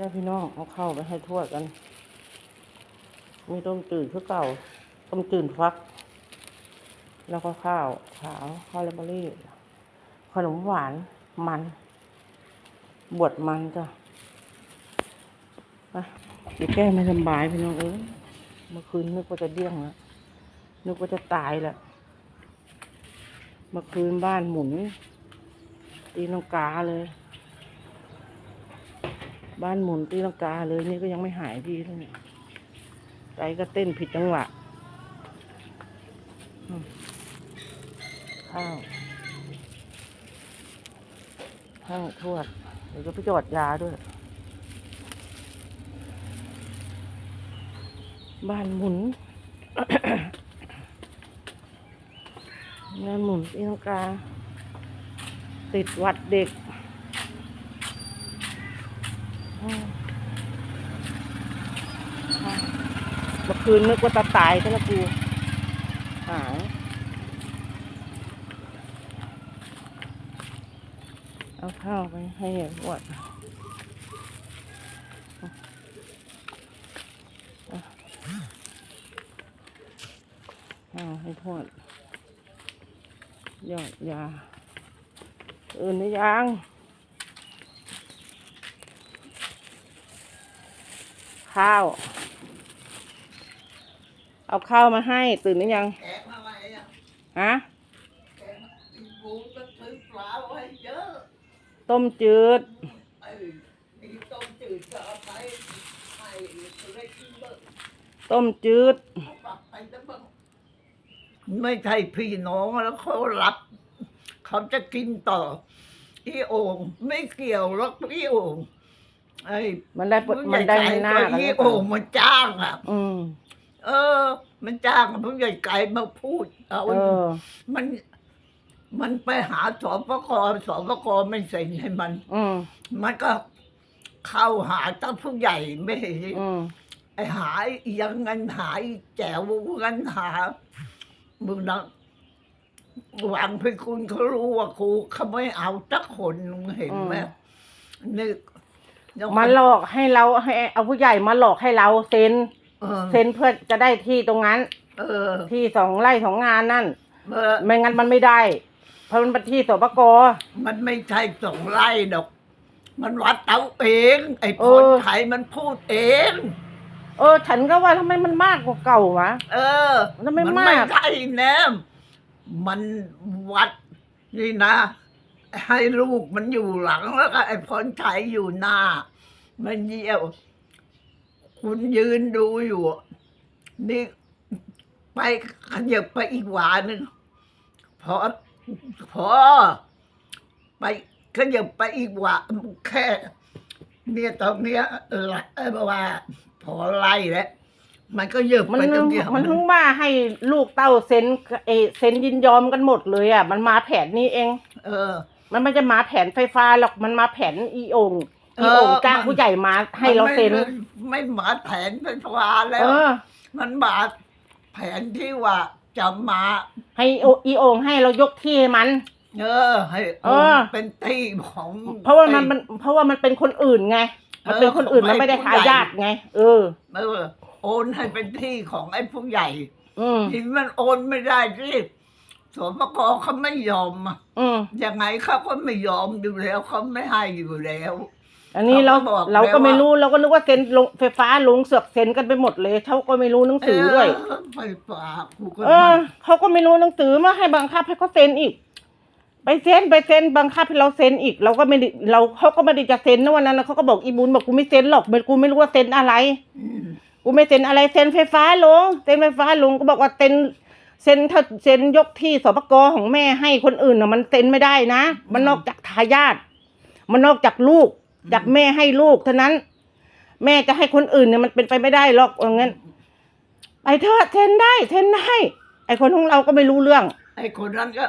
ญาติพี่น้องเอาเข้าวไปให้ทวดกัน มีต้มจืดคือเก่า ต้มจืดฟัก แล้วก็ข้าวขาวข้าวไรเบอรี่ ขนมหวานมัน บวชมันจ้ะไปเดี๋ยวแก้ไม่สบายพี่น้องเอ้ยเมื่อคืนนึกว่าจะเดี้ยงแล้วนึกว่าจะตายแล้วเมื่อคืนบ้านหมุนตีลังกาเลย บ้านหมุนตีลังกาเลยนี่ก็ยังไม่หายดีเลยเนี่ยใจก็เต้นผิดจังหวะข้าวข้าวทวดเดี๋ยวจะไปจอดยาด้วย บ้านหมุนบ้านหมุนตีลังกา ติดวัดเด็กอืมค่ะเมื่อ คืนนึกว่าจะตายก็แล้วกูหายเอาข้าวไปให้หวดข้าวให้ทวดยอดยาอื่นหรือยังข้าว เอาข้าวมาให้ตื่นหรือยังแกงอะไรอะฮะแกงกินปูก็ซื้อปลาไว้เยอะต้มจืดไอ้นี่ต้มจืดก็เอาไปให้เล็กกินเบิกต้มจืดเขาปรับไปแล้วบ้างไม่ใช่พี่น้องแล้วเขารับ เขาจะกินต่ออีโอ่งไม่เกี่ยวหรอกอีโอ่งไอ้มันได้ปมันได้หน้ากักันอีแล้วโอ่งมันจ้างอะ อืม เออ มันจ้างผู้ใหญ่ไก่มาพูดเอาเออ มัน มันไปหาสปกสปกไม่เซ็นให้มัน อืมมันก็เข้าหาตั้งผู้ใหญ่ไม่เห็นอืมไอ้หาอียังเงินหาอีแจ๋วเงินหามึงนะหวังพี่คุณเขารู้ว่าครูเขาไม่เอาสักคนมึงเห็นไหมนึกยังมาหลอกให้เราให้เอาผู้ใหญ่มาหลอกให้เราเซ็น เออเซ็นเพื่อจะได้ที่ตรงนั้น เออที่สองไร่สองงานนั่น เออไม่งั้นมันไม่ได้ เพราะมันเป็นที่สปก มันไม่ใช่สองไร่ดอก มันวัดเอาเอง ไอ้พเอรอไทยมันพูดเอง เออ ฉันก็ว่าทำไมมันมากกว่าเก่าวะ เออแล้วไม่นมากไม่ใช่แนะมันวัดนี่นะ ให้ลูกมันอยู่หลังแล้วก็ไอ้พรชัยอยู่หน้า มันเยี่ยว คุณยืนดูอยู่ นี่ไปขยับไปอีกหวาหนึ่งพอพอ ไปขยับไปอีกหวาแค่ เนี่ยตรงเนี้ยเออเออว่า พอไล่แล้วมันก็เหยิบมันไปตรงเดียวมันเพิ่งว่าให้ลูกเต้าเซ็นเออเซ็นยินยอมกันหมดเลยอะ มันมาแผนนี้เอง เออ มันไม่จะมาแผนไฟฟ้าหรอกมันมาแผนอีโอง อีโองเออจ้างมันผู้ใหญ่มาให้เราเซ็น ไม่ไม่หมาแผนเป็นวาแล้เอวอมันมาแผนที่ว่าจะมา ให้โออีโองให้เรายกที่ให้มัน เออให้เออ เป็นที่ของเพราะว่ามันไอ้มันเพราะว่ามันเป็นคนอื่นไง มันเป็นคนอื่นเออมันไม่ได้ของทาไอ้ผู้ใหญ่ยาทไง เออ เออ โอนให้เป็นที่ของไอ้ผู้ใหญ่อืมที่มันโอนไม่ได้ที่สมกเขาไม่ยอมอะอืมยังไงเขาก็ไม่ยอมอยู่แล้วเขาไม่ให้อยู่แล้ว อันนี้เราเขาก็บอกเราก็แล้วว่าไม่รู้เราก็นึกว่าเซ็นลงไฟฟ้าลงเสือกเซ็นกันไปหมดเลยเขาก็ไม่รู้หนังสือด้วย เออไปฝากกูก็เออเขาก็ไม่รู้หนังสือมาให้บังคับให้เขาเซ็นอีก ไปเซ็นไปเซ็นบังคับให้เราเซ็นอีก เราก็ไม่ได้เราเขาก็ไม่ได้จะเซ็นนะวันนั้นนะเขาก็บอกอีบุญบอกกูไม่เซ็นหรอกกูไม่รู้ว่าเซ็นอะไรมกูไม่เซ็นอะไรเซ็นไฟฟ้าลงเซ็นไฟฟ้าลงก็บอกว่าเซ็นเซ็นถ้าเซ็นยกที่สปกของแม่ให้คนอื่นน่ะมันเซ็นไม่ได้นะ มันนอกจากทายาทมันนอกจากลูก จากแม่ให้ลูกเท่านั้น แม่จะให้คนอื่นเนี่ยมันเป็นไปไม่ได้หรอกเอางั้นไปเถอะเซ็นได้เซ็นได้ไอคนของเราก็ไม่รู้เรื่อง ไอ้คนนั้นก็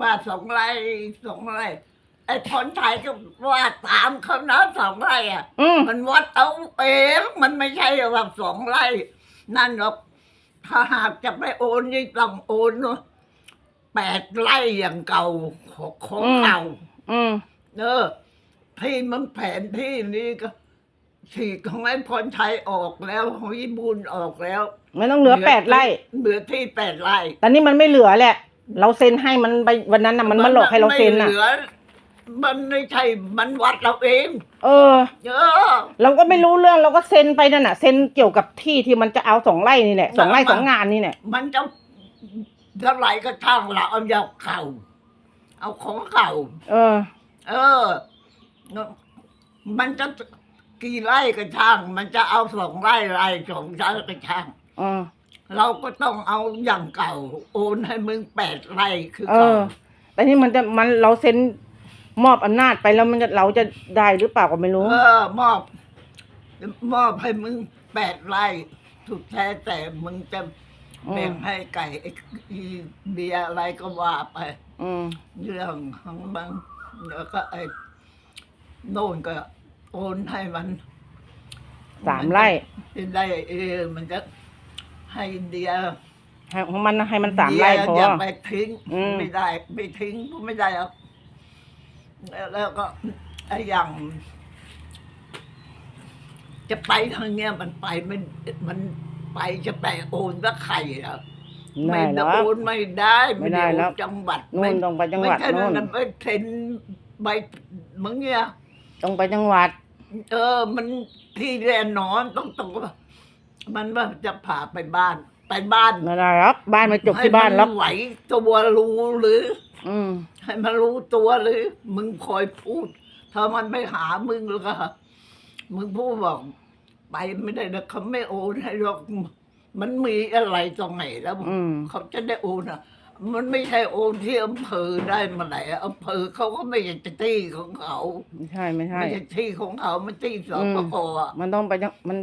ว่าสองไร่สองไร่ไอ้พรไทยก็ว่าตามเขานะสองไร่อะ อืมมันวัดเอาเองมันไม่ใช่ว่าสองไร่ นั่นหรอกถ้าหากจะไปโอนนี่ต้องโอนเนอะแปดไร่อย่างเก่าของของเก่า อืม เออ ที่มันแผนที่นี้ก็ฉีกของไอ้พรชัยออกแล้วของยี่บุญออกแล้วมันต้องเหลือแปดไร่เหลือที่แปดไร่แต่นี่มันไม่เหลือแหละ เราเซ็นให้มันไปวันนั้นน่ะมันมาหลอกให้เราเซ็นไม่น่ะเหลือมันไม่ใช่มันวัดเราเอง เออ เออ เราก็ไม่รู้เรื่องเราก็เซ็นไปนั่นน่ะ เซ็นเกี่ยวกับที่ที่มันจะเอาสองไร่นี่แหละสองไร่สองงานนี่แหละมันจะเท่าไหร่ก็ช่างเราเอายาเก่าเอาของเก่า เออ เออ มันจะกี่ไร่ก็ช่าง มันจะเอาสองไร่ไร่สองไร่ก็ช่างเออเราก็ต้องเอาอย่างเก่า โอนให้มึงแปดไร่คือเอเก่าอ แต่นี่มันจะมันเราเซ็นมอบอำนาจไปแล้วมันจะเราจะได้หรือเปล่าก็ไม่รู้ เออ มอบ มอบให้มึงแปดไร่ถูกแท้แต่มึงจะอืมแบ่งให้ไก่ไอ้อีเบียร์อะไรก็ว่าไป อืม เรื่องของมึงแล้วก็ไอ้ โน่นก็โอนให้มันสามไร่จะได้เออมันจะให้เดียให้ของมันให้มันสามไร่เดียพออย่าไปทิ้งอืม ไม่ได้ไม่ทิ้งก็ไม่ได้หรอกแล้วแล้วก็ไอ้อย่าง จะไปทางเนี้ยมันไปไม่มันไปจะไปโอนก็ใครอะได้ไม่แล้วโอนไม่ได้ไม่ได้แล้ว โอนจังหวัดนู่นต้องไปจังหวัดไม่ใช่นู่น นั่นไปเซ็นใบมึงเนี่ย ต้องไปจังหวัด เออ มันที่แน่นอนต้องต้องมันว่าจะพาไปบ้าน ไปบ้านไม่ได้หรอกบ้านมาจบที่บ้านแล้วให้มัไหวตัวรู้หรือ อืมให้มันรู้ตัวหรือ มึงคอยพูด ถ้ามันไปหามึงแล้วก็มึงพูดบอก ไปไม่ได้นะเขาไม่โอนให้หรอกมันมีอะไรตรงไหนแล้วอืมเขาจะได้โอนอะ มันไม่ใช่โอนที่อำเภอได้มาไหนอะอำเภอเขาก็ไม่ใช่ที่ของเขาไม่ใช่ไม่ใช่ไม่ใช่ที่ของเขามันที่สปกอะ มันต้องไปจังมัน